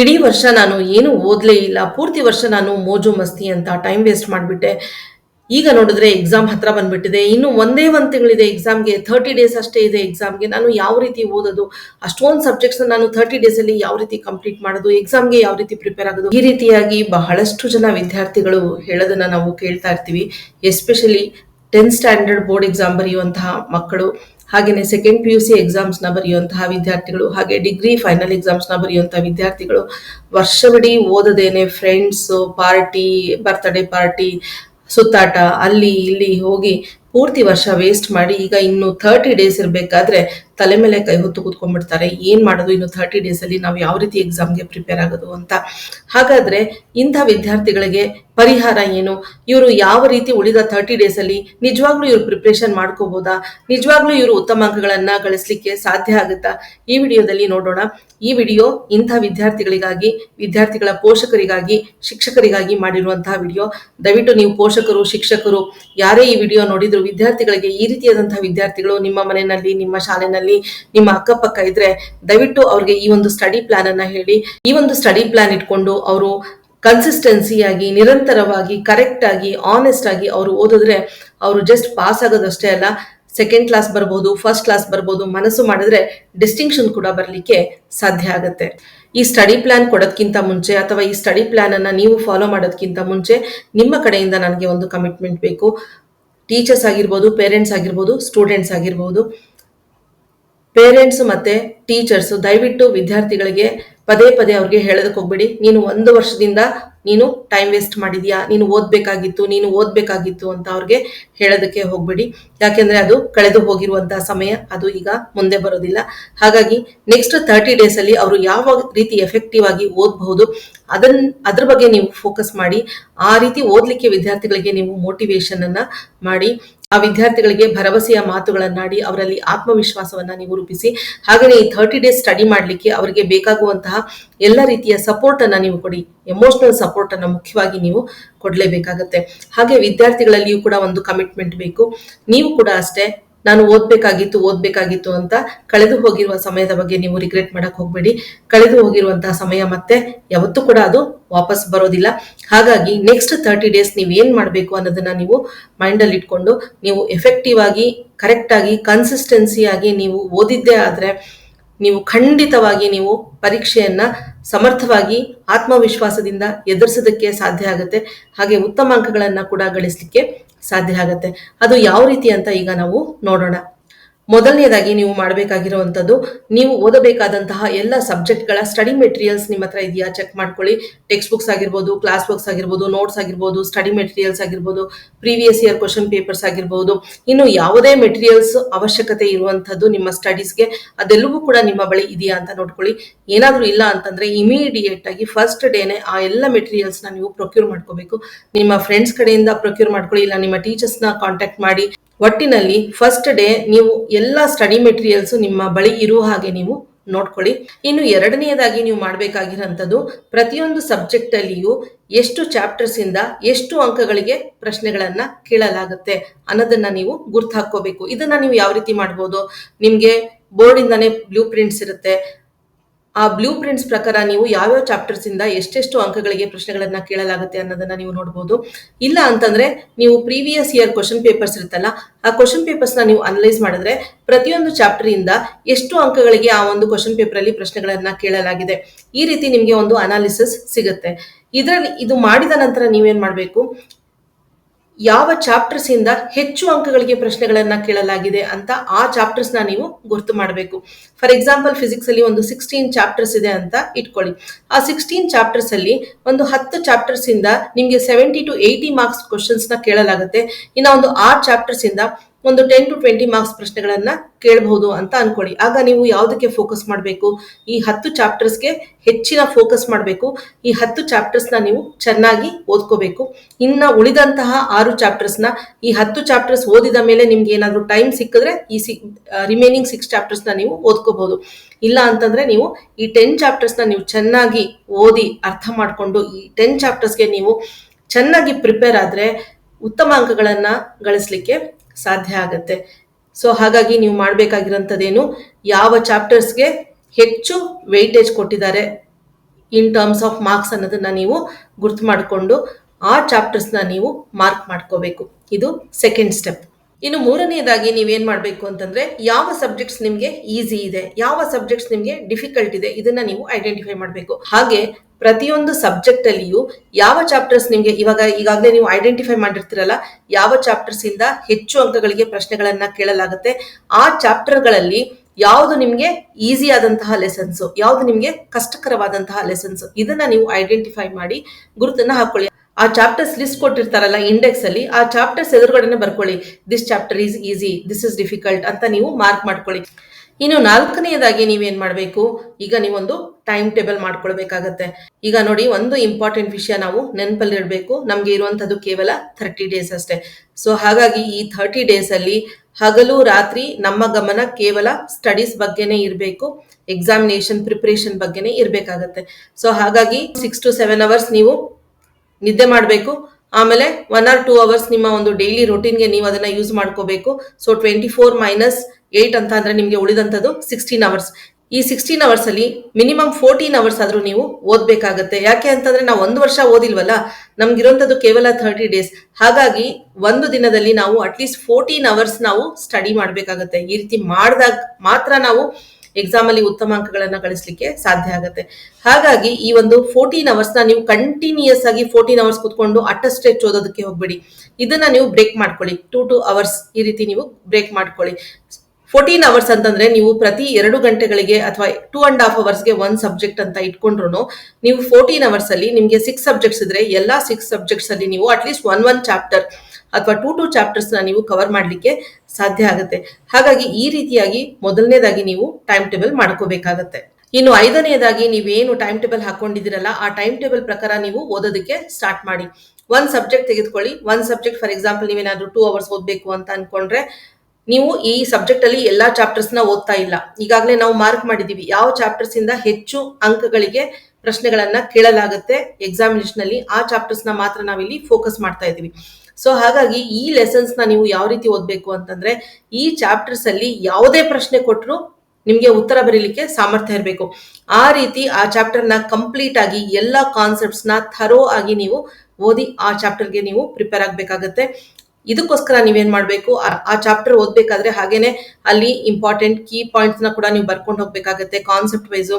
ಇಡೀ ವರ್ಷ ನಾನು ಏನು ಓದಲೇ ಇಲ್ಲ. ಪೂರ್ತಿ ವರ್ಷ ನಾನು ಮೋಜು ಮಸ್ತಿ ಅಂತ ಟೈಮ್ ವೇಸ್ಟ್ ಮಾಡಿಬಿಟ್ಟೆ. ಈಗ ನೋಡಿದ್ರೆ ಎಕ್ಸಾಮ್ ಹತ್ರ ಬಂದ್ಬಿಟ್ಟಿದೆ. ಇನ್ನು ಒಂದೇ ಒಂದು ತಿಂಗಳಿದೆ ಎಕ್ಸಾಮ್ಗೆ ಥರ್ಟಿ ಡೇಸ್ ಅಷ್ಟೇ ಇದೆ ಎಕ್ಸಾಮ್ಗೆ ನಾನು ಯಾವ ರೀತಿ ಓದೋದು? ಅಷ್ಟೊಂದು ಸಬ್ಜೆಕ್ಟ್ಸ್ನ ನಾನು ಥರ್ಟಿ ಡೇಸಲ್ಲಿ ಯಾವ ರೀತಿ ಕಂಪ್ಲೀಟ್ ಮಾಡೋದು? ಎಕ್ಸಾಮ್ಗೆ ಯಾವ ರೀತಿ ಪ್ರಿಪೇರ್ ಆಗೋದು? ಈ ರೀತಿಯಾಗಿ ಬಹಳಷ್ಟು ಜನ ವಿದ್ಯಾರ್ಥಿಗಳು ಹೇಳೋದನ್ನ ನಾವು ಕೇಳ್ತಾ ಇರ್ತೀವಿ. Especially tenth standard board exam ಬರೆಯುವಂತಹ ಮಕ್ಕಳು ಹಾಗೆಯೇ ಸೆಕೆಂಡ್ ಪಿ ಯು ಸಿ ಎಕ್ಸಾಮ್ಸ್ನ ಬರೆಯುವಂತಹ ವಿದ್ಯಾರ್ಥಿಗಳು, ಹಾಗೆ ಡಿಗ್ರಿ ಫೈನಲ್ ಎಕ್ಸಾಮ್ಸ್ನ ಬರೆಯುವಂತಹ ವಿದ್ಯಾರ್ಥಿಗಳು, ವರ್ಷವಿಡೀ ಓದದೇನೆ ಫ್ರೆಂಡ್ಸು ಪಾರ್ಟಿ ಬರ್ತ್ಡೇ ಪಾರ್ಟಿ ಸುತ್ತಾಟ, ಅಲ್ಲಿ, ಇಲ್ಲಿ ಹೋಗಿ ಪೂರ್ತಿ ವರ್ಷ ವೇಸ್ಟ್ ಮಾಡಿ ಈಗ ಇನ್ನು ಥರ್ಟಿ ಡೇಸ್ ಇರಬೇಕಾದ್ರೆ ತಲೆ ಮೇಲೆ ಕೈ ಹೊತ್ತು ಕೂತ್ಕೊಂಡ್ಬಿಡ್ತಾರೆ, ಏನು ಮಾಡೋದು, ಇನ್ನು ಥರ್ಟಿ ಡೇಸಲ್ಲಿ ನಾವು ಯಾವ ರೀತಿ ಎಕ್ಸಾಮ್ಗೆ ಪ್ರಿಪೇರ್ ಆಗೋದು ಅಂತ. ಹಾಗಾದರೆ ಇಂಥ ವಿದ್ಯಾರ್ಥಿಗಳಿಗೆ ಪರಿಹಾರ ಏನು? ಇವರು ಯಾವ ರೀತಿ ಉಳಿದ ಥರ್ಟಿ ಡೇಸಲ್ಲಿ ನಿಜವಾಗ್ಲೂ ಇವರು ಪ್ರಿಪ್ರೇಷನ್ ಮಾಡ್ಕೋಬೋದಾ? ನಿಜವಾಗ್ಲೂ ಇವರು ಉತ್ತಮ ಅಂಕಗಳನ್ನು ಗಳಿಸ್ಲಿಕ್ಕೆ ಸಾಧ್ಯ ಆಗುತ್ತಾ? ಈ ವಿಡಿಯೋದಲ್ಲಿ ನೋಡೋಣ. ಈ ವಿಡಿಯೋ ಇಂಥ ವಿದ್ಯಾರ್ಥಿಗಳಿಗಾಗಿ, ವಿದ್ಯಾರ್ಥಿಗಳ ಪೋಷಕರಿಗಾಗಿ, ಶಿಕ್ಷಕರಿಗಾಗಿ ಮಾಡಿರುವಂತಹ ವಿಡಿಯೋ. ದಯವಿಟ್ಟು ನೀವು ಪೋಷಕರು, ಶಿಕ್ಷಕರು, ಯಾರೇ ಈ ವಿಡಿಯೋ ನೋಡಿದ್ರು ವಿದ್ಯಾರ್ಥಿಗಳಿಗೆ ಈ ರೀತಿಯಾದಂತಹ ವಿದ್ಯಾರ್ಥಿಗಳು ನಿಮ್ಮ ಮನೆಯಲ್ಲಿ, ನಿಮ್ಮ ಶಾಲೆನಲ್ಲಿ ನಿಮ್ಮ ಅಕ್ಕಪಕ್ಕ ಇದ್ರೆ ದಯವಿಟ್ಟು ಅವ್ರಿಗೆ ಈ ಒಂದು ಸ್ಟಡಿ ಪ್ಲಾನ್ ಅನ್ನ ಹೇಳಿ. ಈ ಒಂದು ಸ್ಟಡಿ ಪ್ಲಾನ್ ಇಟ್ಕೊಂಡು ಅವರು ಕನ್ಸಿಸ್ಟೆನ್ಸಿಯಾಗಿ ನಿರಂತರವಾಗಿ ಕರೆಕ್ಟ್ ಆಗಿ ಆನೆಸ್ಟ್ ಆಗಿ ಅವರು ಓದಿದ್ರೆ ಅವರು ಜಸ್ಟ್ ಪಾಸ್ ಆಗೋದಷ್ಟೇ ಅಲ್ಲ ಸೆಕೆಂಡ್ ಕ್ಲಾಸ್ ಬರ್ಬೋದು ಫಸ್ಟ್ ಕ್ಲಾಸ್ ಬರ್ಬೋದು, ಮನಸ್ಸು ಮಾಡಿದ್ರೆ ಡಿಸ್ಟಿಂಕ್ಷನ್ ಕೂಡ ಬರಲಿಕ್ಕೆ ಸಾಧ್ಯ ಆಗುತ್ತೆ. ಈ ಸ್ಟಡಿ ಪ್ಲಾನ್ ಕೊಡೋದಕ್ಕಿಂತ ಮುಂಚೆ ಅಥವಾ ಈ ಸ್ಟಡಿ ಪ್ಲಾನ್ ಅನ್ನ ನೀವು ಫಾಲೋ ಮಾಡೋದಕ್ಕಿಂತ ಮುಂಚೆ ನಿಮ್ಮ ಕಡೆಯಿಂದ ನನಗೆ ಒಂದು ಕಮಿಟ್ಮೆಂಟ್ ಬೇಕು. ಟೀಚರ್ಸ್ ಆಗಿರ್ಬೋದು ಪೇರೆಂಟ್ಸ್ ಆಗಿರ್ಬೋದು ಸ್ಟೂಡೆಂಟ್ಸ್ ಆಗಿರ್ಬೋದು. ಪೇರೆಂಟ್ಸ್ ಮತ್ತೆ ಟೀಚರ್ಸ್ ದಯವಿಟ್ಟು ವಿದ್ಯಾರ್ಥಿಗಳಿಗೆ ಪದೇ ಪದೇ ಅವ್ರಿಗೆ ಹೇಳೋದಕ್ಕೆ ಹೋಗ್ಬೇಡಿ. ನೀನು ಒಂದು ವರ್ಷದಿಂದ ನೀನು ಟೈಮ್ ವೇಸ್ಟ್ ಮಾಡಿದ್ಯಾ? ನೀನು ಓದ್ಬೇಕಾಗಿತ್ತು ನೀನು ಓದ್ಬೇಕಾಗಿತ್ತು ಅಂತ ಅವ್ರಿಗೆ ಹೇಳೋದಕ್ಕೆ ಹೋಗ್ಬೇಡಿ. ಯಾಕೆಂದ್ರೆ ಅದು ಕಳೆದು ಹೋಗಿರುವಂತಹ ಸಮಯ, ಅದು ಈಗ ಮುಂದೆ ಬರೋದಿಲ್ಲ. ಹಾಗಾಗಿ ನೆಕ್ಸ್ಟ್ ತರ್ಟಿ ಅಲ್ಲಿ ಅವರು ಯಾವ ರೀತಿ ಎಫೆಕ್ಟಿವ್ ಆಗಿ ಓದಬಹುದು ಅದನ್ನ ಅದ್ರ ಬಗ್ಗೆ ನೀವು ಫೋಕಸ್ ಮಾಡಿ. ಆ ರೀತಿ ಓದ್ಲಿಕ್ಕೆ ವಿದ್ಯಾರ್ಥಿಗಳಿಗೆ ನೀವು ಮೋಟಿವೇಶನ್ ಅನ್ನ ಮಾಡಿ. ಆ ವಿದ್ಯಾರ್ಥಿಗಳಿಗೆ ಭರವಸೆಯ ಮಾತುಗಳನ್ನಾಡಿ, ಅವರಲ್ಲಿ ಆತ್ಮವಿಶ್ವಾಸವನ್ನ ನೀವು ರೂಪಿಸಿ. ಹಾಗೆಯೇ ಈ ಥರ್ಟಿ ಡೇಸ್ ಸ್ಟಡಿ ಮಾಡಲಿಕ್ಕೆ ಅವರಿಗೆ ಬೇಕಾಗುವಂತಹ ಎಲ್ಲ ರೀತಿಯ ಸಪೋರ್ಟ್ ಅನ್ನ ನೀವು ಕೊಡಿ. ಎಮೋಷನಲ್ ಸಪೋರ್ಟ್ ಅನ್ನ ಮುಖ್ಯವಾಗಿ ನೀವು ಕೊಡಲೇಬೇಕಾಗತ್ತೆ. ಹಾಗೆ ವಿದ್ಯಾರ್ಥಿಗಳಲ್ಲಿಯೂ ಕೂಡ ಒಂದು ಕಮಿಟ್ಮೆಂಟ್ ಬೇಕು. ನೀವು ಕೂಡ ಅಷ್ಟೇ, ನಾನು ಓದ್ಬೇಕಾಗಿತ್ತು ಓದ್ಬೇಕಾಗಿತ್ತು ಅಂತ ಕಳೆದು ಹೋಗಿರುವ ಸಮಯದ ಬಗ್ಗೆ ನೀವು ರಿಗ್ರೆಟ್ ಮಾಡಕ್ ಹೋಗ್ಬೇಡಿ. ಕಳೆದು ಹೋಗಿರುವಂತಹ ಸಮಯ ಮತ್ತೆ ಯಾವತ್ತೂ ಕೂಡ ಅದು ವಾಪಸ್ ಬರೋದಿಲ್ಲ. ಹಾಗಾಗಿ ನೆಕ್ಸ್ಟ್ ತರ್ಟಿ ಡೇಸ್ ನೀವು ಏನ್ ಮಾಡಬೇಕು ಅನ್ನೋದನ್ನ ನೀವು ಮೈಂಡ್ ಅಲ್ಲಿ ಇಟ್ಕೊಂಡು, ನೀವು ಎಫೆಕ್ಟಿವ್ ಆಗಿ ಕರೆಕ್ಟ್ ಆಗಿ ಕನ್ಸಿಸ್ಟೆನ್ಸಿ ಆಗಿ ನೀವು ಓದಿದ್ದೇ ಆದ್ರೆ ನೀವು ಖಂಡಿತವಾಗಿ ನೀವು ಪರೀಕ್ಷೆಯನ್ನ ಸಮರ್ಥವಾಗಿ ಆತ್ಮವಿಶ್ವಾಸದಿಂದ ಎದುರಿಸೋದಕ್ಕೆ ಸಾಧ್ಯ ಆಗುತ್ತೆ. ಹಾಗೆ ಉತ್ತಮ ಅಂಕಗಳನ್ನ ಕೂಡ ಗಳಿಸಲಿಕ್ಕೆ ಸಾಧ್ಯ ಆಗುತ್ತೆ. ಅದು ಯಾವ ರೀತಿ ಅಂತ ಈಗ ನಾವು ನೋಡೋಣ. ಮೊದಲನೇದಾಗಿ ನೀವು ಮಾಡಬೇಕಾಗಿರುವಂಥದ್ದು, ನೀವು ಓದಬೇಕಾದಂತಹ ಎಲ್ಲ ಸಬ್ಜೆಕ್ಟ್ಗಳ ಸ್ಟಡಿ ಮೆಟೀರಿಯಲ್ಸ್ ನಿಮ್ಮ ಹತ್ರ ಇದೆಯಾ? ಚೆಕ್ ಮಾಡ್ಕೊಳ್ಳಿ. ಟೆಕ್ಸ್ಟ್ ಬುಕ್ಸ್ ಆಗಿರ್ಬೋದು ಕ್ಲಾಸ್ ಬುಕ್ಸ್ ಆಗಿರ್ಬೋದು, ನೋಟ್ಸ್ ಆಗಿರ್ಬೋದು, ಸ್ಟಡಿ ಮೆಟೀರಿಯಲ್ಸ್ ಆಗಿರ್ಬೋದು, ಪ್ರೀವಿಯಸ್ ಇಯರ್ ಕ್ವಶನ್ ಪೇಪರ್ಸ್ ಆಗಿರ್ಬೋದು. ಇನ್ನು ಯಾವುದೇ ಮೆಟೀರಿಯಲ್ಸ್ ಅವಶ್ಯಕತೆ ಇರುವಂಥದ್ದು ನಿಮ್ಮ ಸ್ಟಡೀಸ್ಗೆ, ಅದೆಲ್ಲವೂ ಕೂಡ ನಿಮ್ಮ ಬಳಿ ಇದೆಯಾ ಅಂತ ನೋಡ್ಕೊಳ್ಳಿ. ಏನಾದರೂ ಇಲ್ಲ ಅಂತಂದ್ರೆ ಇಮಿಡಿಯೇಟ್ ಆಗಿ ಫಸ್ಟ್ ಡೇನೆ ಆ ಎಲ್ಲ ಮೆಟೀರಿಯಲ್ಸ್ನ ನೀವು ಪ್ರೊಕ್ಯೂರ್ ಮಾಡ್ಕೋಬೇಕು. ನಿಮ್ಮ ಫ್ರೆಂಡ್ಸ್ ಕಡೆಯಿಂದ ಪ್ರೊಕ್ಯೂರ್ ಮಾಡ್ಕೊಳ್ಳಿ, ಇಲ್ಲ ನಿಮ್ಮ ಟೀಚರ್ಸ್ನ ಕಾಂಟ್ಯಾಕ್ಟ್ ಮಾಡಿ. ಒಟ್ಟಿನಲ್ಲಿ ಫಸ್ಟ್ ಡೇ ನೀವು ಎಲ್ಲ ಸ್ಟಡಿ ಮೆಟೀರಿಯಲ್ಸ್ ನಿಮ್ಮ ಬಳಿ ಇರುವ ಹಾಗೆ ನೀವು ನೋಡ್ಕೊಳ್ಳಿ. ಇನ್ನು ಎರಡನೆಯದಾಗಿ ನೀವು ಮಾಡಬೇಕಾಗಿರೋಂಥದ್ದು ಪ್ರತಿಯೊಂದು ಸಬ್ಜೆಕ್ಟಲ್ಲಿಯೂ ಎಷ್ಟು ಚಾಪ್ಟರ್ಸ್ ಇಂದ ಎಷ್ಟು ಅಂಕಗಳಿಗೆ ಪ್ರಶ್ನೆಗಳನ್ನ ಕೇಳಲಾಗುತ್ತೆ ಅನ್ನೋದನ್ನ ನೀವು ಗುರ್ತು ಹಾಕೋಬೇಕು ಇದನ್ನ ನೀವು ಯಾವ ರೀತಿ ಮಾಡ್ಬೋದು? ನಿಮ್ಗೆ ಬೋರ್ಡ್ ಇಂದಾನೆ ಬ್ಲೂ ಪ್ರಿಂಟ್ಸ್ ಇರುತ್ತೆ. ಆ ಬ್ಲೂ ಪ್ರಿಂಟ್ಸ್ ಪ್ರಕಾರ ನೀವು ಯಾವ್ಯಾವ ಚಾಪ್ಟರ್ಸ್ ಇಂದ ಎಷ್ಟೆಷ್ಟು ಅಂಕಗಳಿಗೆ ಪ್ರಶ್ನೆಗಳನ್ನ ಕೇಳಲಾಗುತ್ತೆ ಅನ್ನೋದನ್ನ ನೀವು ನೋಡಬಹುದು ಇಲ್ಲ ಅಂತಂದ್ರೆ ನೀವು ಪ್ರೀವಿಯಸ್ ಇಯರ್ ಕ್ವಶನ್ ಪೇಪರ್ಸ್ ಇರುತ್ತಲ್ಲ, ಆ ಕ್ವಶನ್ ಪೇಪರ್ಸ್ನ ನೀವು ಅನಲೈಸ್ ಮಾಡಿದ್ರೆ ಪ್ರತಿಯೊಂದು ಚಾಪ್ಟರ್ ಇಂದ ಎಷ್ಟು ಅಂಕಗಳಿಗೆ ಆ ಒಂದು ಕ್ವಶನ್ ಪೇಪರ್ ಅಲ್ಲಿ ಪ್ರಶ್ನೆಗಳನ್ನ ಕೇಳಲಾಗಿದೆ. ಈ ರೀತಿ ನಿಮಗೆ ಒಂದು ಅನಾಲಿಸಿಸ್ ಸಿಗುತ್ತೆ. ಇದರಲ್ಲಿ ಇದು ಮಾಡಿದ ನಂತರ ನೀವೇನ್ ಮಾಡಬೇಕು? ಯಾವ ಚಾಪ್ಟರ್ಸ್ ಇಂದ ಹೆಚ್ಚು ಅಂಕಗಳಿಗೆ ಪ್ರಶ್ನೆಗಳನ್ನ ಕೇಳಲಾಗಿದೆ ಅಂತ ಆ ಚಾಪ್ಟರ್ಸ್ನ ನೀವು ಗುರ್ತು ಮಾಡಬೇಕು. ಫಾರ್ ಎಕ್ಸಾಂಪಲ್ ಫಿಸಿಕ್ಸ್ ಅಲ್ಲಿ ಒಂದು ಸಿಕ್ಸ್ಟೀನ್ ಚಾಪ್ಟರ್ಸ್ ಇದೆ ಅಂತ ಇಟ್ಕೊಳ್ಳಿ. ಆ ಸಿಕ್ಸ್ಟೀನ್ ಚಾಪ್ಟರ್ಸ್ ಅಲ್ಲಿ ಒಂದು ಹತ್ತು ಚಾಪ್ಟರ್ಸ್ ಇಂದ ನಿಮಗೆ ಸೆವೆಂಟಿ ಟು ಏಯ್ಟಿ ಮಾರ್ಕ್ಸ್ ಕ್ವಶನ್ಸ್ನ ಕೇಳಲಾಗುತ್ತೆ. ಇನ್ನ ಒಂದು ಆರ್ ಚಾಪ್ಟರ್ಸ್ ಇಂದ ಒಂದು ಟೆನ್ ಟು ಟ್ವೆಂಟಿ ಮಾರ್ಕ್ಸ್ ಪ್ರಶ್ನೆಗಳನ್ನ ಕೇಳಬಹುದು ಅಂತ ಅನ್ಕೊಳ್ಳಿ. ಆಗ ನೀವು ಯಾವುದಕ್ಕೆ ಫೋಕಸ್ ಮಾಡಬೇಕು? ಈ ಹತ್ತು ಚಾಪ್ಟರ್ಸ್ಗೆ ಹೆಚ್ಚಿನ ಫೋಕಸ್ ಮಾಡಬೇಕು. ಈ ಹತ್ತು ಚಾಪ್ಟರ್ಸ್ನ ನೀವು ಚೆನ್ನಾಗಿ ಓದ್ಕೋಬೇಕು. ಇನ್ನ ಉಳಿದಂತಹ ಆರು ಚಾಪ್ಟರ್ಸ್ನ ಈ ಹತ್ತು ಚಾಪ್ಟರ್ಸ್ ಓದಿದ ಮೇಲೆ ನಿಮ್ಗೆ ಏನಾದರೂ ಟೈಮ್ ಸಿಕ್ಕಿದ್ರೆ ಈ ಸಿಕ್ ರಿಮೈನಿಂಗ್ ಸಿಕ್ಸ್ ಚಾಪ್ಟರ್ಸ್ನ ನೀವು ಓದ್ಕೋಬಹುದು. ಇಲ್ಲ ಅಂತಂದ್ರೆ ನೀವು ಈ ಟೆನ್ ಚಾಪ್ಟರ್ಸ್ನ ನೀವು ಚೆನ್ನಾಗಿ ಓದಿ ಅರ್ಥ ಮಾಡಿಕೊಂಡು ಈ ಟೆನ್ ಚಾಪ್ಟರ್ಸ್ಗೆ ನೀವು ಚೆನ್ನಾಗಿ ಪ್ರಿಪೇರ್ ಆದರೆ ಉತ್ತಮ ಅಂಕಗಳನ್ನು ಗಳಿಸ್ಲಿಕ್ಕೆ ಸಾಧ್ಯ ಆಗುತ್ತೆ. ಸೊ ಹಾಗಾಗಿ ನೀವು ಮಾಡಬೇಕಾಗಿರೋಂಥದ್ದೇನು, ಯಾವ ಚಾಪ್ಟರ್ಸ್ಗೆ ಹೆಚ್ಚು ವೆಯ್ಟೇಜ್ ಕೊಟ್ಟಿದ್ದಾರೆ ಇನ್ ಟರ್ಮ್ಸ್ ಆಫ್ ಮಾರ್ಕ್ಸ್ ಅನ್ನೋದನ್ನ ನೀವು ಗುರ್ತು ಮಾಡಿಕೊಂಡು ಆ ಚಾಪ್ಟರ್ಸ್ನ ನೀವು ಮಾರ್ಕ್ ಮಾಡ್ಕೋಬೇಕು. ಇದು ಸೆಕೆಂಡ್ ಸ್ಟೆಪ್ ಇನ್ನು ಮೂರನೆಯದಾಗಿ ನೀವೇನ್ ಮಾಡಬೇಕು ಅಂತಂದ್ರೆ ಯಾವ ಸಬ್ಜೆಕ್ಟ್ಸ್ ನಿಮಗೆ ಈಸಿ ಇದೆ, ಯಾವ ಸಬ್ಜೆಕ್ಟ್ಸ್ ನಿಮಗೆ ಡಿಫಿಕಲ್ಟ್ ಇದೆ ಇದನ್ನ ನೀವು ಐಡೆಂಟಿಫೈ ಮಾಡಬೇಕು. ಹಾಗೆ ಪ್ರತಿಯೊಂದು ಸಬ್ಜೆಕ್ಟ್ ಅಲ್ಲಿಯೂ ಯಾವ ಚಾಪ್ಟರ್ಸ್ ನಿಮಗೆ ಇವಾಗ ಈಗಾಗಲೇ ನೀವು ಐಡೆಂಟಿಫೈ ಮಾಡಿರ್ತೀರಲ್ಲ, ಯಾವ ಚಾಪ್ಟರ್ಸ್ ಇಂದ ಹೆಚ್ಚು ಅಂಕಗಳಿಗೆ ಪ್ರಶ್ನೆಗಳನ್ನ ಕೇಳಲಾಗುತ್ತೆ, ಆ ಚಾಪ್ಟರ್ಗಳಲ್ಲಿ ಯಾವುದು ನಿಮಗೆ ಈಸಿ ಆದಂತಹ ಲೆಸನ್ಸ್ ಯಾವುದು ನಿಮಗೆ ಕಷ್ಟಕರವಾದಂತಹ ಲೆಸನ್ಸ್ ಇದನ್ನ ನೀವು ಐಡೆಂಟಿಫೈ ಮಾಡಿ ಗುರುತನ್ನ ಹಾಕೊಳ್ಳಿ. ಆ ಚಾಪ್ಟರ್ಸ್ ಲಿಸ್ಟ್ ಕೊಟ್ಟಿರ್ತಾರಲ್ಲ ಇಂಡೆಕ್ಸ್ ಅಲ್ಲಿ, ಆ ಚಾಪ್ಟರ್ಸ್ ಎದುರುಗಡೆನೆ ಬರ್ಕೊಳ್ಳಿ. This chapter is easy this is difficult ಅಂತ ನೀವು ಮಾರ್ಕ್ ಮಾಡ್ಕೊಳ್ಳಿ. ಇನ್ನು ನಾಲ್ಕನೆಯದಾಗಿ ನೀವೇನ್ ಮಾಡಬೇಕು? ಈಗ ನೀವೊಂದು ಟೈಮ್ ಟೇಬಲ್ ಮಾಡ್ಕೊಳ್ಬೇಕಾಗತ್ತೆ. ಈಗ ನೋಡಿ, ಒಂದು ಇಂಪಾರ್ಟೆಂಟ್ ವಿಷಯ ನಾವು ನೆನಪಲ್ಲಿ ಇಡಬೇಕು. ನಮ್ಗೆ ಇರುವಂತದ್ದು ಕೇವಲ ಥರ್ಟಿ ಡೇಸ್ ಅಷ್ಟೇ. ಸೊ ಹಾಗಾಗಿ ಈ ಥರ್ಟಿ ಡೇಸ್ ಅಲ್ಲಿ ಹಗಲು, ರಾತ್ರಿ ನಮ್ಮ ಗಮನ ಕೇವಲ ಸ್ಟಡೀಸ್ ಬಗ್ಗೆನೇ ಇರಬೇಕು. ಎಕ್ಸಾಮಿನೇಷನ್ ಪ್ರಿಪರೇಷನ್ ಬಗ್ಗೆನೇ ಇರಬೇಕಾಗತ್ತೆ. ಸೊ ಹಾಗಾಗಿ ಸಿಕ್ಸ್ ಟು ಸೆವೆನ್ ಅವರ್ಸ್ ನೀವು ನಿದ್ದೆ ಮಾಡಬೇಕು. ಆಮೇಲೆ ಒನ್ ಆರ್ ಟೂ ಅವರ್ಸ್ ನಿಮ್ಮ ಒಂದು ಡೈಲಿ ರೊಟೀನ್ಗೆ ನೀವು ಅದನ್ನ ಯೂಸ್ ಮಾಡ್ಕೋಬೇಕು. So twenty four minus eight ಅಂತ ಅಂದ್ರೆ ನಿಮಗೆ ಉಳಿದಂಥದ್ದು ಸಿಕ್ಸ್ಟೀನ್ ಅವರ್ಸ್ ಈ ಸಿಕ್ಸ್ಟೀನ್ ಅವರ್ಸ್ ಅಲ್ಲಿ ಮಿನಿಮಮ್ ಫೋರ್ಟೀನ್ ಅವರ್ಸ್ ಆದ್ರೂ ನೀವು ಓದಬೇಕಾಗತ್ತೆ. ಯಾಕೆ ಅಂತಂದ್ರೆ ನಾವು ಒಂದು ವರ್ಷ ಓದಿಲ್ವಲ್ಲ? ನಮ್ಗಿರುವಂತದ್ದು ಕೇವಲ ಥರ್ಟಿ ಡೇಸ್ ಹಾಗಾಗಿ ಒಂದು ದಿನದಲ್ಲಿ ನಾವು ಅಟ್ಲೀಸ್ಟ್ ಫೋರ್ಟೀನ್ ಅವರ್ಸ್ ನಾವು ಸ್ಟಡಿ ಮಾಡಬೇಕಾಗತ್ತೆ. ಈ ರೀತಿ ಮಾಡಿದಾಗ ಮಾತ್ರ ನಾವು ಎಕ್ಸಾಮ್ ಅಲ್ಲಿ ಉತ್ತಮ ಅಂಕಗಳನ್ನ ಗಳಿಸಲಿಕ್ಕೆ ಸಾಧ್ಯ ಆಗುತ್ತೆ. ಹಾಗಾಗಿ ಈ ಒಂದು ಫೋರ್ಟೀನ್ ಅವರ್ಸ್ನ ನೀವು ಕಂಟಿನ್ಯೂಸ್ ಆಗಿ ಫೋರ್ಟೀನ್ ಅವರ್ಸ್ ಕುತ್ಕೊಂಡು ಅಟ್ಟ ಸ್ಟ್ರೆಚ್ ಓದೋದಕ್ಕೆ ಹೋಗ್ಬೇಡಿ. ಇದನ್ನ ನೀವು ಬ್ರೇಕ್ ಮಾಡ್ಕೊಳ್ಳಿ. ಟೂ ಟೂ ಅವರ್ಸ್ ಈ ರೀತಿ ನೀವು ಬ್ರೇಕ್ ಮಾಡ್ಕೊಳ್ಳಿ. ಫೋರ್ಟೀನ್ ಅವರ್ಸ್ ಅಂತಂದ್ರೆ ನೀವು ಪ್ರತಿ ಎರಡು ಗಂಟೆಗಳಿಗೆ ಅಥವಾ ಟೂ ಅಂಡ್ ಹಾಫ್ ಅವರ್ಸ್ಗೆ ಒನ್ ಸಬ್ಜೆಕ್ಟ್ ಅಂತ ಇಟ್ಕೊಂಡ್ರು ನೀವು ಫೋರ್ಟೀನ್ ಅವರ್ಸ್ ಅಲ್ಲಿ ನಿಮಗೆ ಸಿಕ್ಸ್ ಸಬ್ಜೆಕ್ಟ್ಸ್ ಇದ್ರೆ ಎಲ್ಲಾ ಸಿಕ್ಸ್ ಸಬ್ಜೆಕ್ಟ್ಸ್ ಅಲ್ಲಿ ನೀವು at least one one chapter ಅಥವಾ ಟೂ ಟೂ ಚಾಪ್ಟರ್ಸ್ನ ನೀವು ಕವರ್ ಮಾಡಲಿಕ್ಕೆ ಸಾಧ್ಯ ಆಗುತ್ತೆ. ಹಾಗಾಗಿ ಈ ರೀತಿಯಾಗಿ ಮೊದಲನೇದಾಗಿ ನೀವು ಟೈಮ್ ಟೇಬಲ್ ಮಾಡ್ಕೋಬೇಕಾಗತ್ತೆ. ಇನ್ನು ಐದನೆಯದಾಗಿ ನೀವೇನು ಟೈಮ್ ಟೇಬಲ್ ಹಾಕೊಂಡಿದ್ದೀರಲ್ಲ, ಆ ಟೈಮ್ ಟೇಬಲ್ ಪ್ರಕಾರ ನೀವು ಓದೋದಕ್ಕೆ ಸ್ಟಾರ್ಟ್ ಮಾಡಿ. ಒಂದು ಸಬ್ಜೆಕ್ಟ್ ತೆಗೆದುಕೊಳ್ಳಿ. ಒಂದು ಸಬ್ಜೆಕ್ಟ್ ಫಾರ್ ಎಕ್ಸಾಂಪಲ್ ನೀವೇನಾದರೂ ಟೂ ಅವರ್ಸ್ ಓದ್ಬೇಕು ಅಂತ ಅನ್ಕೊಂಡ್ರೆ, ನೀವು ಈ ಸಬ್ಜೆಕ್ಟ್ ಅಲ್ಲಿ ಎಲ್ಲಾ ಚಾಪ್ಟರ್ಸ್ನ ಓದ್ತಾ ಇಲ್ಲ. ಈಗಾಗಲೇ ನಾವು ಮಾರ್ಕ್ ಮಾಡಿದೀವಿ ಯಾವ ಚಾಪ್ಟರ್ಸ್ ಇಂದ ಹೆಚ್ಚು ಅಂಕಗಳಿಗೆ ಪ್ರಶ್ನೆಗಳನ್ನ ಕೇಳಲಾಗುತ್ತೆ ಎಕ್ಸಾಮಿನೇಷನ್ ಅಲ್ಲಿ, ಆ ಚಾಪ್ಟರ್ಸ್ನ ಮಾತ್ರ ನಾವಿಲ್ಲಿ ಫೋಕಸ್ ಮಾಡ್ತಾ ಇದೀವಿ ಸೊ ಹಾಗಾಗಿ ಈ ಲೆಸನ್ಸ್ನ ನೀವು ಯಾವ ರೀತಿ ಓದ್ಬೇಕು ಅಂತಂದ್ರೆ, ಈ ಚಾಪ್ಟರ್ಸ್ ಅಲ್ಲಿ ಯಾವುದೇ ಪ್ರಶ್ನೆ ಕೊಟ್ಟರು ನಿಮಗೆ ಉತ್ತರ ಬರೀಲಿಕ್ಕೆ ಸಾಮರ್ಥ್ಯ ಇರಬೇಕು. ಆ ರೀತಿ ಆ ಚಾಪ್ಟರ್ನ ಕಂಪ್ಲೀಟ್ ಆಗಿ ಎಲ್ಲ ನ ಥರೋ ಆಗಿ ನೀವು ಓದಿ ಆ ಚಾಪ್ಟರ್ಗೆ ನೀವು ಪ್ರಿಪೇರ್ ಆಗಬೇಕಾಗತ್ತೆ. ಇದಕ್ಕೋಸ್ಕರ ನೀವೇನ್ ಮಾಡಬೇಕು? ಆ ಚಾಪ್ಟರ್ ಓದ್ಬೇಕಾದ್ರೆ ಹಾಗೇನೆ ಅಲ್ಲಿ ಇಂಪಾರ್ಟೆಂಟ್ ಕೀ ಪಾಯಿಂಟ್ಸ್ನ ಕೂಡ ನೀವು ಬರ್ಕೊಂಡು ಹೋಗ್ಬೇಕಾಗತ್ತೆ ಕಾನ್ಸೆಪ್ಟ್ ವೈಸ್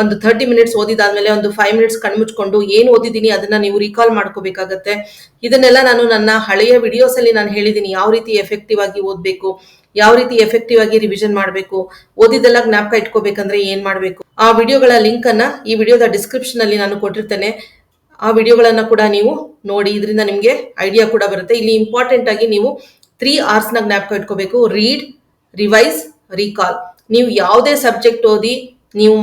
ಒಂದು ಥರ್ಟಿ ಮಿನಿಟ್ಸ್ ಓದಿದಾದ್ಮೇಲೆ ಒಂದು ಫೈವ್ ಮಿನಿಟ್ಸ್ ಕಣ್ಮುಚ್ಕೊಂಡು ಏನು ಓದಿದ್ದೀನಿ ಅದನ್ನ ನೀವು ರಿಕಾಲ್ ಮಾಡ್ಕೋಬೇಕಾಗತ್ತೆ. ಇದನ್ನೆಲ್ಲ ನಾನು ನನ್ನ ಹಳೆಯ ವಿಡಿಯೋಸ್ ಅಲ್ಲಿ ನಾನು ಹೇಳಿದ್ದೀನಿ ಯಾವ ರೀತಿ ಎಫೆಕ್ಟಿವ್ ಆಗಿ ಓದ್ಬೇಕು, ಯಾವ ರೀತಿ ಎಫೆಕ್ಟಿವ್ ಆಗಿ ರಿವಿಷನ್ ಮಾಡಬೇಕು ಓದಿದೆಲ್ಲ ಜ್ಞಾಪಕ ಇಟ್ಕೋಬೇಕಂದ್ರೆ ಏನ್ ಮಾಡಬೇಕು? ಆ ವಿಡಿಯೋಗಳ ಲಿಂಕ್ ಅನ್ನ ಈ ವಿಡಿಯೋದ ಡಿಸ್ಕ್ರಿಪ್ಷನ್ ಅಲ್ಲಿ ನಾನು ಕೊಟ್ಟಿರ್ತೇನೆ. ಆ ವಿಡಿಯೋಗಳನ್ನ ಕೂಡ ನೀವು ನೋಡಿ, ಇದರಿಂದ ನಿಮಗೆ ಐಡಿಯಾ ಕೂಡ ಬರುತ್ತೆ. ಇಲ್ಲಿ ಇಂಪಾರ್ಟೆಂಟ್ ಆಗಿ ನೀವು ತ್ರೀ ಆರ್ಸ್ನ ಜ್ಞಾಪಕ ಇಟ್ಕೋಬೇಕು. ರೀಡ್ ರಿವೈಸ್ ರೀಕಾಲ್ ನೀವು ಯಾವುದೇ ಸಬ್ಜೆಕ್ಟ್ ಓದಿ, ನೀವು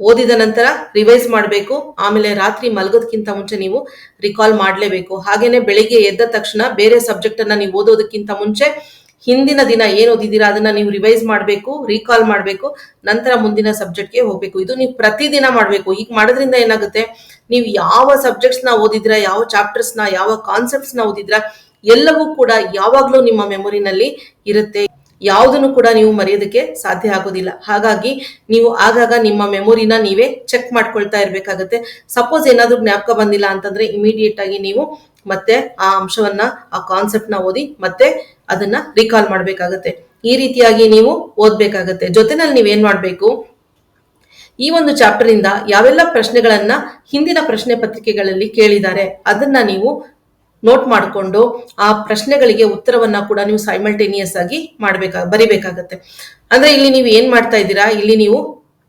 ಓದಿದ ನಂತರ ರಿವೈಸ್ ಮಾಡಬೇಕು. ಆಮೇಲೆ ರಾತ್ರಿ ಮಲಗೋದಕ್ಕಿಂತ ಮುಂಚೆ ನೀವು ರಿಕಾಲ್ ಮಾಡಲೇಬೇಕು. ಹಾಗೇನೆ ಬೆಳಿಗ್ಗೆ ಎದ್ದ ತಕ್ಷಣ ಬೇರೆ ಸಬ್ಜೆಕ್ಟ್ ಅನ್ನ ನೀವು ಓದೋದಕ್ಕಿಂತ ಮುಂಚೆ ಹಿಂದಿನ ದಿನ ಏನು ಓದಿದ್ದೀರಾ ಅದನ್ನ ನೀವು ರಿವೈಸ್ ಮಾಡಬೇಕು ರೀಕಾಲ್ ಮಾಡಬೇಕು. ನಂತರ ಮುಂದಿನ ಸಬ್ಜೆಕ್ಟ್ಗೆ ಹೋಗ್ಬೇಕು. ಇದು ನೀವು ಪ್ರತಿದಿನ ಮಾಡಬೇಕು. ಹೀಗೆ ಮಾಡೋದ್ರಿಂದ ಏನಾಗುತ್ತೆ? ನೀವು ಯಾವ ಸಬ್ಜೆಕ್ಟ್ಸ್ನ ಓದಿದ್ರ ಯಾವ ಚಾಪ್ಟರ್ಸ್ನ, ಯಾವ ಕಾನ್ಸೆಪ್ಟ್ಸ್ನ ಓದಿದ್ರ ಎಲ್ಲವೂ ಕೂಡ ಯಾವಾಗ್ಲೂ ನಿಮ್ಮ ಮೆಮೊರಿನಲ್ಲಿ ಇರುತ್ತೆ. ಯಾವುದನ್ನು ಕೂಡ ನೀವು ಮರೆಯೋದಕ್ಕೆ ಸಾಧ್ಯ ಆಗೋದಿಲ್ಲ. ಹಾಗಾಗಿ ನೀವು ಆಗಾಗ ನಿಮ್ಮ ಮೆಮೊರಿನ ನೀವೇ ಚೆಕ್ ಮಾಡ್ಕೊಳ್ತಾ ಇರಬೇಕಾಗುತ್ತೆ. ಸಪೋಸ್ ಏನಾದರೂ ಜ್ಞಾಪಕ ಬಂದಿಲ್ಲ ಅಂತಂದ್ರೆ ಇಮಿಡಿಯೇಟ್ ಆಗಿ ನೀವು ಮತ್ತೆ ಆ ಅಂಶವನ್ನ, ಆ ಕಾನ್ಸೆಪ್ಟ್ನ ಓದಿ ಮತ್ತೆ ಅದನ್ನ ರಿಕಾಲ್ ಮಾಡ್ಬೇಕಾಗತ್ತೆ. ಈ ರೀತಿಯಾಗಿ ನೀವು ಓದ್ಬೇಕಾಗತ್ತೆ. ಜೊತೆನಲ್ಲಿ ನೀವೇನ್ ಮಾಡಬೇಕು? ಈ ಒಂದು ಚಾಪ್ಟರ್ ಇಂದ ಯಾವೆಲ್ಲ ಪ್ರಶ್ನೆಗಳನ್ನ ಹಿಂದಿನ ಪ್ರಶ್ನೆ ಪತ್ರಿಕೆಗಳಲ್ಲಿ ಕೇಳಿದ್ದಾರೆ, ಅದನ್ನ ನೀವು ನೋಟ್ ಮಾಡಿಕೊಂಡು ಆ ಪ್ರಶ್ನೆಗಳಿಗೆ ಉತ್ತರವನ್ನ ಕೂಡ ನೀವು ಸೈಮಲ್ಟೇನಿಯಸ್ ಆಗಿ ಮಾಡ್ಬೇಕಾ, ಬರಿಬೇಕಾಗತ್ತೆ. ಅಂದ್ರೆ ಇಲ್ಲಿ ನೀವು ಏನ್ ಮಾಡ್ತಾ ಇದ್ದೀರಾ? ಇಲ್ಲಿ ನೀವು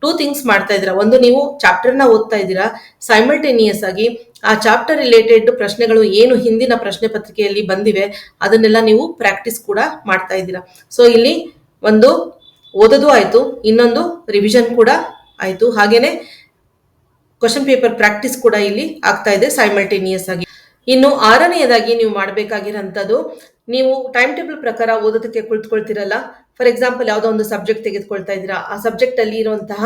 ಟೂ ಥಿಂಗ್ಸ್ ಮಾಡ್ತಾ ಇದ್ದೀರಾ. ಒಂದು ನೀವು ಚಾಪ್ಟರ್ನ ಓದ್ತಾ ಇದ್ದೀರಾ. ಸೈಮಲ್ಟೇನಿಯಸ್ ಆಗಿ ಆ ಚಾಪ್ಟರ್ ರಿಲೇಟೆಡ್ ಪ್ರಶ್ನೆಗಳು ಏನು ಹಿಂದಿನ ಪ್ರಶ್ನೆ ಪತ್ರಿಕೆಯಲ್ಲಿ ಬಂದಿವೆ, ಅದನ್ನೆಲ್ಲ ನೀವು ಪ್ರಾಕ್ಟೀಸ್ ಕೂಡ ಮಾಡ್ತಾ ಇದ್ದೀರಾ. ಸೊ ಇಲ್ಲಿ ಒಂದು ಓದೋದು ಆಯ್ತು, ಇನ್ನೊಂದು ರಿವಿಷನ್ ಕೂಡ ಆಯ್ತು. ಹಾಗೇನೆ ಕ್ವಶನ್ ಪೇಪರ್ ಪ್ರಾಕ್ಟೀಸ್ ಕೂಡ ಇಲ್ಲಿ ಆಗ್ತಾ ಇದೆ ಸೈಮಲ್ಟೇನಿಯಸ್ ಆಗಿ. ಇನ್ನು ಆರನೆಯದಾಗಿ ನೀವು ಮಾಡಬೇಕಾಗಿರೋಂಥದ್ದು ನೀವು ಟೈಮ್ ಟೇಬಲ್ ಪ್ರಕಾರ ಓದೋದಕ್ಕೆ ಕುಳಿತುಕೊಳ್ತಿರಲ್ಲ. ಫಾರ್ ಎಕ್ಸಾಂಪಲ್ ಯಾವುದೋ ಒಂದು ಸಬ್ಜೆಕ್ಟ್ ತೆಗೆದುಕೊಳ್ತಾ ಇದ್ದೀರಾ, ಆ ಸಬ್ಜೆಕ್ಟ್ ಅಲ್ಲಿ ಇರುವಂತಹ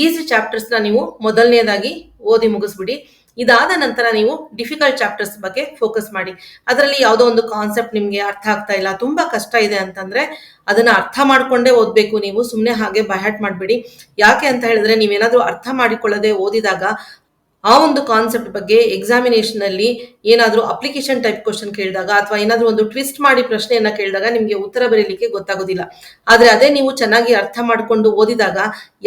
ಈಸಿ ನ ನೀವು ಮೊದಲನೇದಾಗಿ ಓದಿ ಮುಗಿಸ್ಬಿಡಿ. ಇದಾದ ನಂತರ ನೀವು ಡಿಫಿಕಲ್ಟ್ ಚಾಪ್ಟರ್ಸ್ ಬಗ್ಗೆ ಫೋಕಸ್ ಮಾಡಿ. ಅದರಲ್ಲಿ ಯಾವುದೋ ಒಂದು ಕಾನ್ಸೆಪ್ಟ್ ನಿಮಗೆ ಅರ್ಥ ಆಗ್ತಾ ಇಲ್ಲ, ತುಂಬಾ ಕಷ್ಟ ಇದೆ ಅಂತಂದ್ರೆ ಅದನ್ನ ಅರ್ಥ ಮಾಡ್ಕೊಂಡೇ ಓದ್ಬೇಕು ನೀವು ಸುಮ್ಮನೆ ಹಾಗೆ ಬಯಹಾಟ್ ಮಾಡಬೇಡಿ. ಯಾಕೆ ಅಂತ ಹೇಳಿದ್ರೆ ನೀವೇನಾದ್ರೂ ಅರ್ಥ ಮಾಡಿಕೊಳ್ಳದೆ ಓದಿದಾಗ ಆ ಒಂದು ಕಾನ್ಸೆಪ್ಟ್ ಬಗ್ಗೆ ಎಕ್ಸಾಮಿನೇಷನ್ ಅಲ್ಲಿ ಏನಾದರೂ ಅಪ್ಲಿಕೇಶನ್ ಟೈಪ್ ಕ್ವಶನ್ ಕೇಳಿದಾಗ ಅಥವಾ ಏನಾದರೂ ಒಂದು ಟ್ವಿಸ್ಟ್ ಮಾಡಿ ಪ್ರಶ್ನೆಯನ್ನ ಕೇಳಿದಾಗ ನಿಮಗೆ ಉತ್ತರ ಬರೀಲಿಕ್ಕೆ ಗೊತ್ತಾಗೋದಿಲ್ಲ. ಆದರೆ ಅದೇ ನೀವು ಚೆನ್ನಾಗಿ ಅರ್ಥ ಮಾಡಿಕೊಂಡು ಓದಿದಾಗ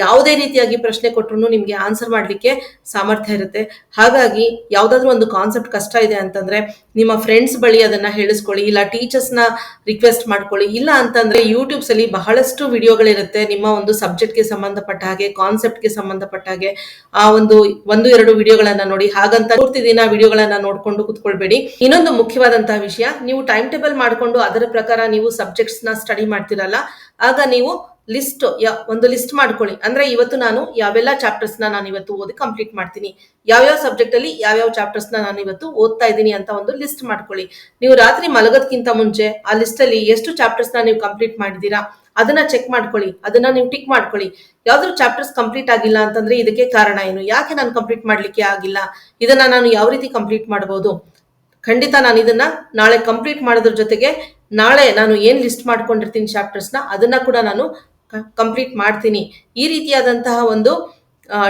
ಯಾವುದೇ ರೀತಿಯಾಗಿ ಪ್ರಶ್ನೆ ಕೊಟ್ಟರು ನಿಮಗೆ ಆನ್ಸರ್ ಮಾಡ್ಲಿಕ್ಕೆ ಸಾಮರ್ಥ್ಯ ಇರುತ್ತೆ. ಹಾಗಾಗಿ ಯಾವುದಾದ್ರೂ ಒಂದು ಕಾನ್ಸೆಪ್ಟ್ ಕಷ್ಟ ಇದೆ ಅಂತಂದ್ರೆ ನಿಮ್ಮ ಫ್ರೆಂಡ್ಸ್ ಬಳಿ ಅದನ್ನ ಹೇಳಿಸ್ಕೊಳ್ಳಿ, ಇಲ್ಲ ಟೀಚರ್ಸ್ನ ರಿಕ್ವೆಸ್ಟ್ ಮಾಡ್ಕೊಳ್ಳಿ, ಇಲ್ಲ ಅಂತಂದ್ರೆ ಯೂಟ್ಯೂಬ್ಸ್ ಅಲ್ಲಿ ಬಹಳಷ್ಟು ವಿಡಿಯೋಗಳಿರುತ್ತೆ ನಿಮ್ಮ ಒಂದು ಸಬ್ಜೆಕ್ಟ್ಗೆ ಸಂಬಂಧಪಟ್ಟ ಹಾಗೆ ಕಾನ್ಸೆಪ್ಟ್ಗೆ ಸಂಬಂಧಪಟ್ಟ ಹಾಗೆ, ಆ ಒಂದು ಒಂದು, ಎರಡು ವಿಡಿಯೋಗಳನ್ನ ನೋಡಿ ಹಾಗಂತ ಪೂರ್ತಿ ದಿನ ವಿಡಿಯೋಗಳನ್ನ ನೋಡ್ಕೊಂಡು ಕುತ್ಕೊಳ್ಬೇಡಿ. ಇನ್ನೊಂದು ಮುಖ್ಯವಾದಂತಹ ವಿಷಯ, ನೀವು ಟೈಮ್ ಟೇಬಲ್ ಮಾಡ್ಕೊಂಡು ಅದರ ಪ್ರಕಾರ ನೀವು ಸಬ್ಜೆಕ್ಟ್ಸ್ನ ಸ್ಟಡಿ ಮಾಡ್ತಿರಲ್ಲ, ಆಗ ನೀವು ಲಿಸ್ಟ್ ಒಂದು ಲಿಸ್ಟ್ ಮಾಡ್ಕೊಳ್ಳಿ. ಅಂದ್ರೆ ಇವತ್ತು ನಾನು ಯಾವೆಲ್ಲ ಚಾಪ್ಟರ್ಸ್ನ ನಾನು ಇವತ್ತು ಓದಿ ಕಂಪ್ಲೀಟ್ ಮಾಡ್ತೀನಿ. ಯಾವ್ಯಾವ ಸಬ್ಜೆಕ್ಟ್ ಅಲ್ಲಿ ಯಾವ್ಯಾವ ಚಾಪ್ಟರ್ಸ್ನ ನಾನು ಇವತ್ತು ಓದ್ತಾ ಇದ್ದೀನಿ ಅಂತ ಒಂದು ಲಿಸ್ಟ್ ಮಾಡ್ಕೊಳ್ಳಿ. ನೀವು ರಾತ್ರಿ ಮಲಗೋದ್ಕಿಂತ ಮುಂಚೆ ಆ ಲಿಸ್ಟ್ ಅಲ್ಲಿ ಎಷ್ಟು ಚಾಪ್ಟರ್ಸ್ನ ನೀವು ಕಂಪ್ಲೀಟ್ ಮಾಡಿದೀರಾ ಅದನ್ನ ಚೆಕ್ ಮಾಡ್ಕೊಳ್ಳಿ, ಅದನ್ನ ನೀವು ಟಿಕ್ ಮಾಡ್ಕೊಳ್ಳಿ. ಯಾವ್ದಾದ್ರು ಚಾಪ್ಟರ್ಸ್ ಕಂಪ್ಲೀಟ್ ಆಗಿಲ್ಲ ಅಂತಂದ್ರೆ ಇದಕ್ಕೆ ಕಾರಣ ಏನು? ಯಾಕೆ ನಾನು ಕಂಪ್ಲೀಟ್ ಮಾಡ್ಲಿಕ್ಕೆ ಆಗಿಲ್ಲ? ಇದನ್ನ ನಾನು ಯಾವ ರೀತಿ ಕಂಪ್ಲೀಟ್ ಮಾಡಬಹುದು ಖಂಡಿತ ನಾನು ಇದನ್ನ ನಾಳೆ ಕಂಪ್ಲೀಟ್ ಮಾಡೋದ್ರ ಜೊತೆಗೆ ನಾಳೆ ನಾನು ಏನ್ ಲಿಸ್ಟ್ ಮಾಡ್ಕೊಂಡಿರ್ತೀನಿ ಚಾಪ್ಟರ್ಸ್ನ ಅದನ್ನ ಕೂಡ ನಾನು ಕಂಪ್ಲೀಟ್ ಮಾಡ್ತೀನಿ. ಈ ರೀತಿಯಾದಂತಹ ಒಂದು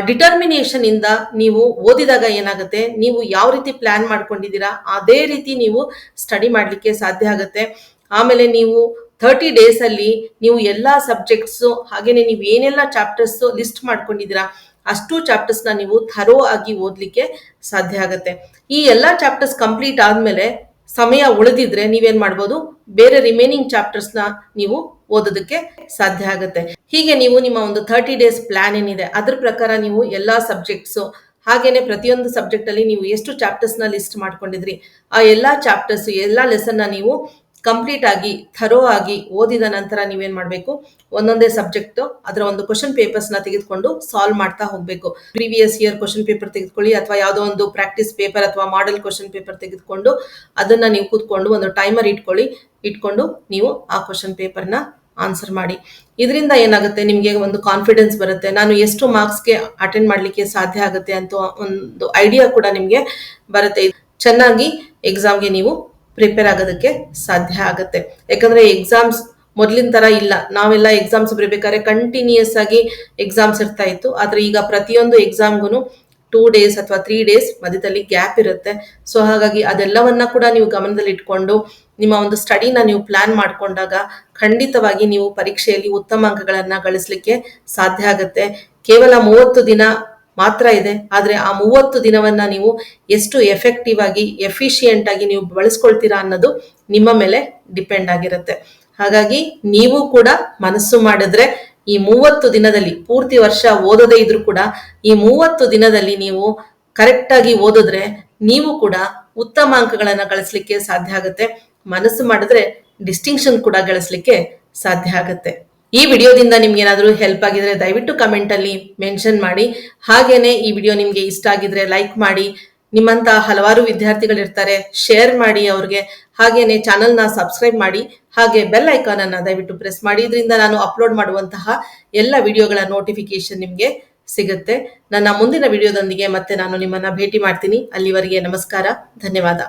ಡಿಟರ್ಮಿನೇಷನ್ ಇಂದ ನೀವು ಓದಿದಾಗ ಏನಾಗುತ್ತೆ? ನೀವು ಯಾವ ರೀತಿ ಪ್ಲಾನ್ ಮಾಡ್ಕೊಂಡಿದ್ದೀರಾ? ಅದೇ ರೀತಿ ನೀವು ಸ್ಟಡಿ ಮಾಡ್ಲಿಕ್ಕೆ ಸಾಧ್ಯ ಆಗುತ್ತೆ. ಆಮೇಲೆ ನೀವು ಥರ್ಟಿ ಡೇಸ್ ಅಲ್ಲಿ ನೀವು ಎಲ್ಲಾ ಸಬ್ಜೆಕ್ಟ್ಸ್ ಹಾಗೇನೆ ನೀವು ಏನೆಲ್ಲ ಚಾಪ್ಟರ್ಸ್ ಲಿಸ್ಟ್ ಮಾಡ್ಕೊಂಡಿದ್ದೀರಾ, ಅಷ್ಟು ಚಾಪ್ಟರ್ಸ್ನ ನೀವು ಥರೋ ಆಗಿ ಓದ್ಲಿಕ್ಕೆ ಸಾಧ್ಯ ಆಗುತ್ತೆ. ಈ ಎಲ್ಲ ಚಾಪ್ಟರ್ಸ್ ಕಂಪ್ಲೀಟ್ ಆದ್ಮೇಲೆ ಸಮಯ ಉಳಿದಿದ್ರೆ ನೀವೇನ್ ಮಾಡ್ಬೋದು, ಬೇರೆ ರಿಮೈನಿಂಗ್ನ ನೀವು ಓದೋದಕ್ಕೆ ಸಾಧ್ಯ ಆಗುತ್ತೆ. ಹೀಗೆ ನೀವು ನಿಮ್ಮ ಒಂದು ಥರ್ಟಿ ಡೇಸ್ ಪ್ಲಾನ್ ಏನಿದೆ, ಅದ್ರ ಪ್ರಕಾರ ನೀವು ಎಲ್ಲಾ ಸಬ್ಜೆಕ್ಟ್ಸ್ ಹಾಗೇನೆ ಪ್ರತಿಯೊಂದು ಸಬ್ಜೆಕ್ಟ್ ಅಲ್ಲಿ ನೀವು ಎಷ್ಟು ಚಾಪ್ಟರ್ಸ್ನ ಲಿಸ್ಟ್ ಮಾಡ್ಕೊಂಡಿದ್ರಿ, ಆ ಎಲ್ಲಾ ಚಾಪ್ಟರ್ಸ್ ಎಲ್ಲಾ ನ ನೀವು ಕಂಪ್ಲೀಟ್ ಆಗಿ ಥರೋ ಆಗಿ ಓದಿದ ನಂತರ ನೀವೇನ್ ಮಾಡಬೇಕು? ಒಂದೊಂದೇ ಸಬ್ಜೆಕ್ಟ್ ಅದರ ಒಂದು ಕ್ವಶನ್ ಪೇಪರ್ಸ್ನ ತೆಗೆದುಕೊಂಡು ಸಾಲ್ವ್ ಮಾಡ್ತಾ ಹೋಗ್ಬೇಕು. ಪ್ರೀವಿಯಸ್ ಇಯರ್ ಕ್ವಶನ್ ಪೇಪರ್ ತೆಗೆದುಕೊಳ್ಳಿ ಅಥವಾ ಯಾವುದೋ ಒಂದು ಪ್ರಾಕ್ಟೀಸ್ ಪೇಪರ್ ಅಥವಾ ಮಾಡೆಲ್ ಕ್ವಶನ್ ಪೇಪರ್ ತೆಗೆದುಕೊಂಡು ಅದನ್ನ ನೀವು ಕೂತ್ಕೊಂಡು ಒಂದು ಟೈಮರ್ ಇಟ್ಕೊಳ್ಳಿ, ಇಟ್ಕೊಂಡು ನೀವು ಆ ಕ್ವಶನ್ ಪೇಪರ್ನ ಆನ್ಸರ್ ಮಾಡಿ. ಇದರಿಂದ ಏನಾಗುತ್ತೆ? ನಿಮಗೆ ಒಂದು ಕಾನ್ಫಿಡೆನ್ಸ್ ಬರುತ್ತೆ. ನಾನು ಎಷ್ಟು ಮಾರ್ಕ್ಸ್ಗೆ ಅಟೆಂಡ್ ಮಾಡಲಿಕ್ಕೆ ಸಾಧ್ಯ ಆಗುತ್ತೆ ಅಂತ ಒಂದು ಐಡಿಯಾ ಕೂಡ ನಿಮಗೆ ಬರುತ್ತೆ. ಚೆನ್ನಾಗಿ ಎಕ್ಸಾಮ್ಗೆ ನೀವು ಪ್ರಿಪೇರ್ ಆಗೋದಕ್ಕೆ ಸಾಧ್ಯ ಆಗುತ್ತೆ. ಯಾಕಂದ್ರೆ ಎಕ್ಸಾಮ್ಸ್ ಮೊದಲಿನ ತರ ಇಲ್ಲ. ನಾವೆಲ್ಲ ಎಕ್ಸಾಮ್ಸ್ ಬರೀಬೇಕಾದ್ರೆ ಕಂಟಿನ್ಯೂಸ್ ಆಗಿ ಎಕ್ಸಾಮ್ಸ್ ಇರ್ತಾ ಇತ್ತು. ಆದ್ರೆ ಈಗ ಪ್ರತಿಯೊಂದು ಎಕ್ಸಾಮ್ಗೂ ಟೂ ಡೇಸ್ ಅಥವಾ ತ್ರೀ ಡೇಸ್ ಮಧ್ಯದಲ್ಲಿ ಗ್ಯಾಪ್ ಇರುತ್ತೆ. ಸೊ ಹಾಗಾಗಿ ಅದೆಲ್ಲವನ್ನ ಕೂಡ ನೀವು ಗಮನದಲ್ಲಿ ಇಟ್ಕೊಂಡು ನಿಮ್ಮ ಒಂದು ಸ್ಟಡಿನ ನೀವು ಪ್ಲಾನ್ ಮಾಡ್ಕೊಂಡಾಗ ಖಂಡಿತವಾಗಿ ನೀವು ಪರೀಕ್ಷೆಯಲ್ಲಿ ಉತ್ತಮ ಅಂಕಗಳನ್ನ ಗಳಿಸ್ಲಿಕ್ಕೆ ಸಾಧ್ಯ ಆಗುತ್ತೆ. ಕೇವಲ ಮೂವತ್ತು ದಿನ ಮಾತ್ರ ಇದೆ. ಆದರೆ ಆ ಮೂವತ್ತು ದಿನವನ್ನು ನೀವು ಎಷ್ಟು ಎಫೆಕ್ಟಿವ್ ಆಗಿ ಎಫಿಷಿಯೆಂಟ್ ಆಗಿ ನೀವು ಬಳಸ್ಕೊಳ್ತೀರಾ ಅನ್ನೋದು ನಿಮ್ಮ ಮೇಲೆ ಡಿಪೆಂಡ್ ಆಗಿರುತ್ತೆ. ಹಾಗಾಗಿ ನೀವು ಕೂಡ ಮನಸ್ಸು ಮಾಡಿದ್ರೆ ಈ ಮೂವತ್ತು ದಿನದಲ್ಲಿ, ಪೂರ್ತಿ ವರ್ಷ ಓದೋದೇ ಇದ್ರೂ ಕೂಡ ಈ ಮೂವತ್ತು ದಿನದಲ್ಲಿ ನೀವು ಕರೆಕ್ಟಾಗಿ ಓದಿದ್ರೆ ನೀವು ಕೂಡ ಉತ್ತಮ ಅಂಕಗಳನ್ನು ಗಳಿಸ್ಲಿಕ್ಕೆ ಸಾಧ್ಯ ಆಗುತ್ತೆ. ಮನಸ್ಸು ಮಾಡಿದ್ರೆ ಡಿಸ್ಟಿಂಕ್ಷನ್ ಕೂಡ ಗಳಿಸ್ಲಿಕ್ಕೆ ಸಾಧ್ಯ ಆಗುತ್ತೆ. ಈ ವಿಡಿಯೋದಿಂದ ನಿಮ್ಗೆ ಏನಾದರೂ ಹೆಲ್ಪ್ ಆಗಿದ್ರೆ ದಯವಿಟ್ಟು ಕಮೆಂಟ್ ಅಲ್ಲಿ ಮೆನ್ಷನ್ ಮಾಡಿ. ಹಾಗೇನೆ ಈ ವಿಡಿಯೋ ನಿಮ್ಗೆ ಇಷ್ಟ ಆಗಿದ್ರೆ ಲೈಕ್ ಮಾಡಿ. ನಿಮ್ಮಂತ ಹಲವಾರು ವಿದ್ಯಾರ್ಥಿಗಳಿರ್ತಾರೆ ಶೇರ್ ಮಾಡಿ ಅವ್ರಿಗೆ. ಹಾಗೇನೆ ನ ಸಬ್ಸ್ಕ್ರೈಬ್ ಮಾಡಿ. ಹಾಗೆ ಬೆಲ್ ಐಕಾನ್ ಅನ್ನ ದಯವಿಟ್ಟು ಪ್ರೆಸ್ ಮಾಡಿ. ಇದರಿಂದ ನಾನು ಅಪ್ಲೋಡ್ ಮಾಡುವಂತಹ ಎಲ್ಲ ವಿಡಿಯೋಗಳ ನೋಟಿಫಿಕೇಶನ್ ನಿಮ್ಗೆ ಸಿಗುತ್ತೆ. ನನ್ನ ಮುಂದಿನ ವಿಡಿಯೋದೊಂದಿಗೆ ಮತ್ತೆ ನಾನು ನಿಮ್ಮನ್ನ ಭೇಟಿ ಮಾಡ್ತೀನಿ. ಅಲ್ಲಿವರೆಗೆ ನಮಸ್ಕಾರ, ಧನ್ಯವಾದ.